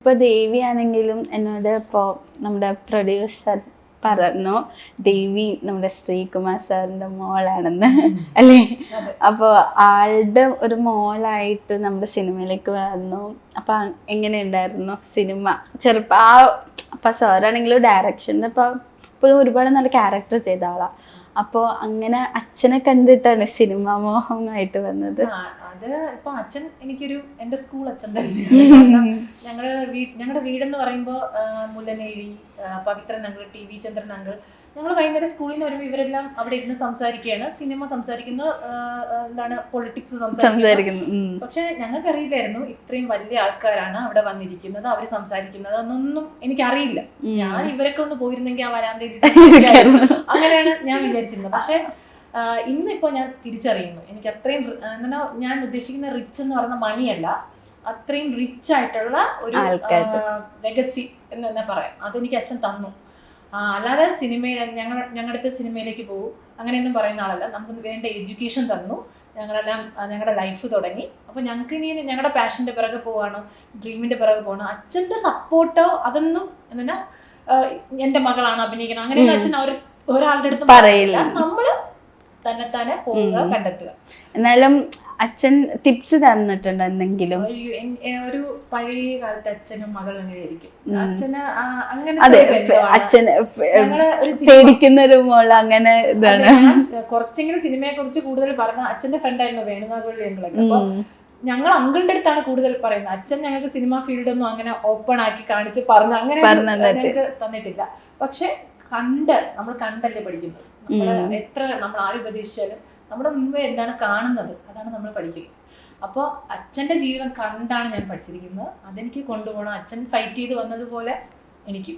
ഇപ്പൊ ദേവിയാണെങ്കിലും എന്നോട് ഇപ്പോ നമ്മുടെ പ്രൊഡ്യൂസർ പറഞ്ഞു ദേവി നമ്മുടെ ശ്രീകുമാർ സാറിന്റെ മോളാണെന്ന്. അല്ലേ? അപ്പൊ ആളുടെ ഒരു മോളായിട്ട് നമ്മുടെ സിനിമയിലേക്ക് വന്നു. അപ്പൊ എങ്ങനെയുണ്ടായിരുന്നു സിനിമ? ചെറുപ്പം ആ അപ്പൊ സാറാണെങ്കിലും ഡയറക്ഷൻ ഇപ്പൊ ഇപ്പൊ ഒരുപാട് നല്ല ക്യാരക്ടർ ചെയ്ത ആളാ. അപ്പോൾ അങ്ങനെ അച്ഛനെ കണ്ടിട്ടാണ് സിനിമാ മോഹമായിട്ട് വന്നത്. അത് ഇപ്പൊ അച്ഛൻ എനിക്കൊരു എന്റെ സ്കൂൾ അച്ഛൻ തന്നെയാണ്. ഞങ്ങളുടെ വീട് ഞങ്ങളുടെ വീടെന്ന് പറയുമ്പോൾ Mullanezhi Pavithra Pavithran uncle T V Chandran uncle ഞങ്ങൾ വൈകുന്നേരം സ്കൂളിൽ നിന്ന് വരുമ്പോൾ ഇവരെല്ലാം അവിടെ ഇരുന്ന് സംസാരിക്കുകയാണ് സിനിമ സംസാരിക്കുന്നു എന്താണ് പൊളിറ്റിക്സ് സംസാരിക്കുന്നു. പക്ഷെ ഞങ്ങൾക്ക് അറിയില്ലായിരുന്നു ഇത്രയും വലിയ ആൾക്കാരാണ് അവിടെ വന്നിരിക്കുന്നത് അവർ സംസാരിക്കുന്നത് എന്നൊന്നും എനിക്കറിയില്ല. അറിയില്ല ഞാൻ ഇവരൊക്കെ ഒന്ന് പോയിരുന്നെങ്കിൽ ആ വരാന്തയിൽ അങ്ങനെയാണ് ഞാൻ വിചാരിച്ചിരുന്നത്. പക്ഷെ ആഹ് ഇന്നിപ്പോ ഞാൻ തിരിച്ചറിയുന്നു. എനിക്ക് അത്രയും എന്താ ഞാൻ ഉദ്ദേശിക്കുന്ന റിച്ച് എന്ന് പറയുന്ന മണിയല്ല അത്രയും റിച്ച് ആയിട്ടുള്ള ഒരു. ലെഗസി എന്ന് തന്നെ പറയാം. അതെനിക്ക് അച്ഛൻ തന്നു. അല്ലാതെ സിനിമയിൽ ഞങ്ങൾ ഞങ്ങളുടെ അടുത്ത് സിനിമയിലേക്ക് പോകും. അങ്ങനെയൊന്നും പറയുന്ന ആളല്ല. നമുക്ക് വേണ്ട എഡ്യൂക്കേഷൻ തന്നു. ഞങ്ങളെല്ലാം ഞങ്ങളുടെ ലൈഫ് തുടങ്ങി. അപ്പോൾ ഞങ്ങൾക്ക് ഇനി ഞങ്ങളുടെ പാഷന്റെ പിറകെ പോവാണോ? ഡ്രീമിന്റെ പിറകെ പോകണോ അച്ഛന്റെ സപ്പോർട്ടോ അതൊന്നും എന്താ എന്റെ മകളാണ് അഭിനയിക്കണം അങ്ങനെയൊന്നും അച്ഛൻ അവർ ഒരാളുടെ അടുത്ത് പറയില്ല. നമ്മൾ തന്നെത്താനെ പോവുക. കണ്ടെത്തുക. എന്നാലും അച്ഛൻ ടിപ്സ് തന്നിട്ടുണ്ട് എന്തെങ്കിലും? ഒരു പഴയ കാലത്തെ അച്ഛനും മകളും അങ്ങനെയായിരിക്കും അച്ഛന്. അച്ഛൻ സിനിമ- പേടിക്കുന്ന ഒരു മോൾ അങ്ങനെ ഇതാണ്. കുറച്ചെങ്കിലും സിനിമയെ കുറിച്ച് കൂടുതൽ പറഞ്ഞ അച്ഛന്റെ ഫ്രണ്ട് ആയിരുന്നു വേണുനാഗുള്ളി ഉം. ഞങ്ങൾ അങ്കിളുടെ അടുത്താണ് കൂടുതൽ പറയുന്നത്. അച്ഛൻ ഞങ്ങൾക്ക് സിനിമ ഫീൽഡ് ഒന്നും അങ്ങനെ ഓപ്പൺ ആക്കി കാണിച്ച് പറഞ്ഞു അങ്ങനെ ഞങ്ങൾക്ക് തന്നിട്ടില്ല. പക്ഷെ കണ്ട് നമ്മൾ കണ്ടല്ലേ പഠിക്കുന്നത്? നമ്മൾ എത്ര നമ്മൾ ആര് ഉപദേശിച്ചാലും നമ്മുടെ മുമ്പേ എന്താണ് കാണുന്നത്? അതാണ് നമ്മൾ പഠിക്കുന്നത്. അപ്പോൾ അച്ഛന്റെ ജീവിതം കണ്ടാണ് ഞാൻ പഠിച്ചിരിക്കുന്നത്. അതെനിക്ക് കൊണ്ടുപോകണം. അച്ഛൻ ഫൈറ്റ് ചെയ്ത് വന്നതുപോലെ എനിക്ക്.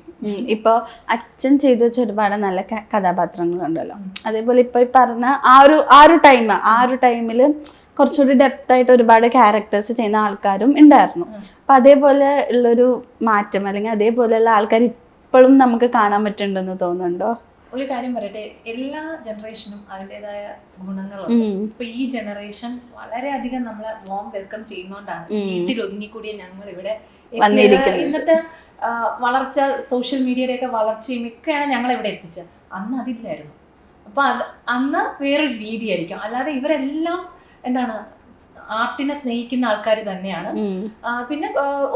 അച്ഛൻ ചെയ്തു വെച്ച ഒരുപാട് നല്ല കഥാപാത്രങ്ങളുണ്ടല്ലോ. അതേപോലെ ഇപ്പൊ ഈ പറഞ്ഞ ആ ഒരു ആ ഒരു ടൈം ആ ഒരു ടൈമിൽ കുറച്ചുകൂടി ഡെപ്ത് ആയിട്ട് ഒരുപാട് ക്യാരക്ടേഴ്സ് ചെയ്യുന്ന ആൾക്കാരും ഉണ്ടായിരുന്നു. അപ്പൊ അതേപോലെ ഉള്ളൊരു മാറ്റം അല്ലെങ്കിൽ അതേപോലെയുള്ള ആൾക്കാർ ഇപ്പോഴും നമുക്ക് കാണാൻ പറ്റുന്നുണ്ടെന്ന് തോന്നുന്നുണ്ടോ? ഒരു കാര്യം പറയട്ടെ എല്ലാ ജനറേഷനും അതിന്റെതായ ഗുണങ്ങളുണ്ട്. ഇപ്പൊ ഈ ജനറേഷൻ വളരെയധികം നമ്മളെ വോം വെൽക്കം ചെയ്യുന്നോണ്ടാണ്. വീട്ടിൽ ഒതുങ്ങിക്കൂടിയ ഞങ്ങൾ ഇവിടെ. ഇന്നത്തെ വളർച്ച സോഷ്യൽ മീഡിയയുടെ ഒക്കെ വളർച്ചയും ഒക്കെയാണ് ഞങ്ങൾ ഇവിടെ എത്തിച്ചത്. അന്ന് അതില്ലായിരുന്നു. അപ്പൊ അത് അന്ന് വേറൊരു രീതിയായിരിക്കും. അല്ലാതെ ഇവരെല്ലാം എന്താണ് ആർട്ടിനെ സ്നേഹിക്കുന്ന ആൾക്കാർ തന്നെയാണ്. പിന്നെ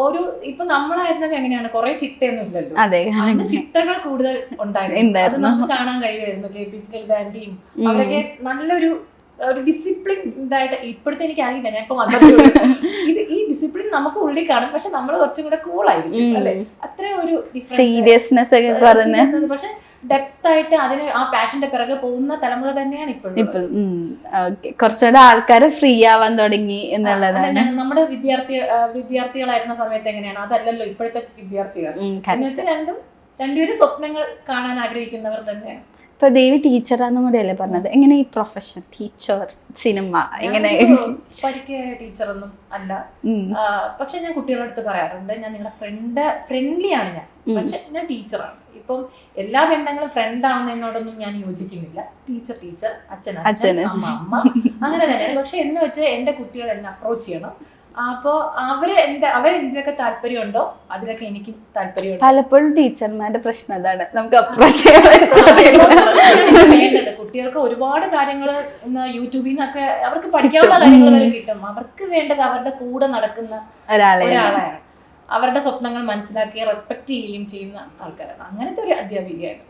ഒരു ഇപ്പൊ നമ്മളായിരുന്നാലും എങ്ങനെയാണ്? കുറെ ചിട്ടയൊന്നും ഇല്ലല്ലോ. അതെ. അന്ന് ചിട്ടകൾ കൂടുതൽ ഉണ്ടായിരുന്നു. അത് നമുക്ക് കാണാൻ കഴിയുമായിരുന്നു. കെ പി സി ലളിതാന്റിയും അവരൊക്കെ നല്ലൊരു ഒരു ഡിസിപ്ലിൻ ഇതായിട്ട് ഇപ്പോഴത്തെ എനിക്ക് അറിയില്ല ഞാൻ ഇപ്പൊ വന്നതേ ഇത് ഈ ഡിസിപ്ലിൻ നമുക്ക് ഉള്ളിൽ കാണും പക്ഷെ നമ്മൾ കുറച്ചും കൂടെ കൂൾ ആയിരിക്കും. അല്ലെ? അത്ര ഒരു സീരിയസ്നെസ് ഒക്കെ പക്ഷെ ഡെപ്ത് ആയിട്ട് അതിന് ആ പാഷന്റെ പിറകെ പോകുന്ന തലമുറ തന്നെയാണ് ഇപ്പോഴും ഇപ്പൊ കുറച്ചുകൂടെ ആൾക്കാര് ഫ്രീ ആവാൻ തുടങ്ങി എന്നുള്ളതാണ്. നമ്മുടെ വിദ്യാർത്ഥി വിദ്യാർത്ഥികളായിരുന്ന സമയത്ത് എങ്ങനെയാണ്? അതല്ലല്ലോ ഇപ്പോഴത്തെ വിദ്യാർത്ഥികൾ. എന്ന് വെച്ചാൽ രണ്ടും രണ്ടുപേരും സ്വപ്നങ്ങൾ കാണാൻ ആഗ്രഹിക്കുന്നവർ തന്നെയാണ്. ഇപ്പൊ ദേവി ടീച്ചറാന്ന് കൂടെ അല്ലേ പറഞ്ഞത്? എങ്ങനെ ഈ പ്രൊഫഷൻ ടീച്ചർ സിനിമ എങ്ങനെ പരിക്കായ ടീച്ചറൊന്നും അല്ല. പക്ഷെ ഞാൻ കുട്ടികളുടെ അടുത്ത് പറയാറുണ്ട് ഞാൻ നിങ്ങളുടെ ഫ്രണ്ട് ഫ്രണ്ട്ലി ആണ് ഞാൻ. പക്ഷെ ഞാൻ ടീച്ചറാണ് ഇപ്പം എല്ലാ ബന്ധങ്ങളും ഫ്രണ്ട് ആവുന്നതിനോടൊന്നും ഞാൻ യോജിക്കുന്നില്ല. ടീച്ചർ ടീച്ചർ അച്ഛൻ അച്ഛൻ അമ്മ അമ്മ അങ്ങനെ തന്നെയാണ്. പക്ഷെ എന്ന് വെച്ച് എന്റെ കുട്ടികൾ എന്നെ അപ്രോച്ച് ചെയ്യണം. അപ്പോൾ അവർ എന്താ എന്റെ അവരെന്തിലൊക്കെ താല്പര്യമുണ്ടോ അതിലൊക്കെ എനിക്ക് താല്പര്യമുണ്ട് പലപ്പോഴും ടീച്ചർമാരുടെ പ്രശ്നം അതാണ് നമുക്ക് അപ്രോച്ച് ചെയ്യാൻ കുട്ടികൾക്ക് ഒരുപാട് കാര്യങ്ങൾ ഇന്ന് യൂട്യൂബിൽ നിന്നൊക്കെ അവർക്ക് പഠിക്കാനുള്ള കാര്യങ്ങൾ വരെ കിട്ടും അവർക്ക് വേണ്ടത് അവരുടെ കൂടെ നടക്കുന്ന ഒരാളെ ഒരാളെയാണ് അവരുടെ സ്വപ്നങ്ങൾ മനസ്സിലാക്കി റെസ്പെക്ട് ചെയ്യുകയും ചെയ്യുന്ന ആൾക്കാരാണ് അങ്ങനത്തെ ഒരു അധ്യാപികയാണ്.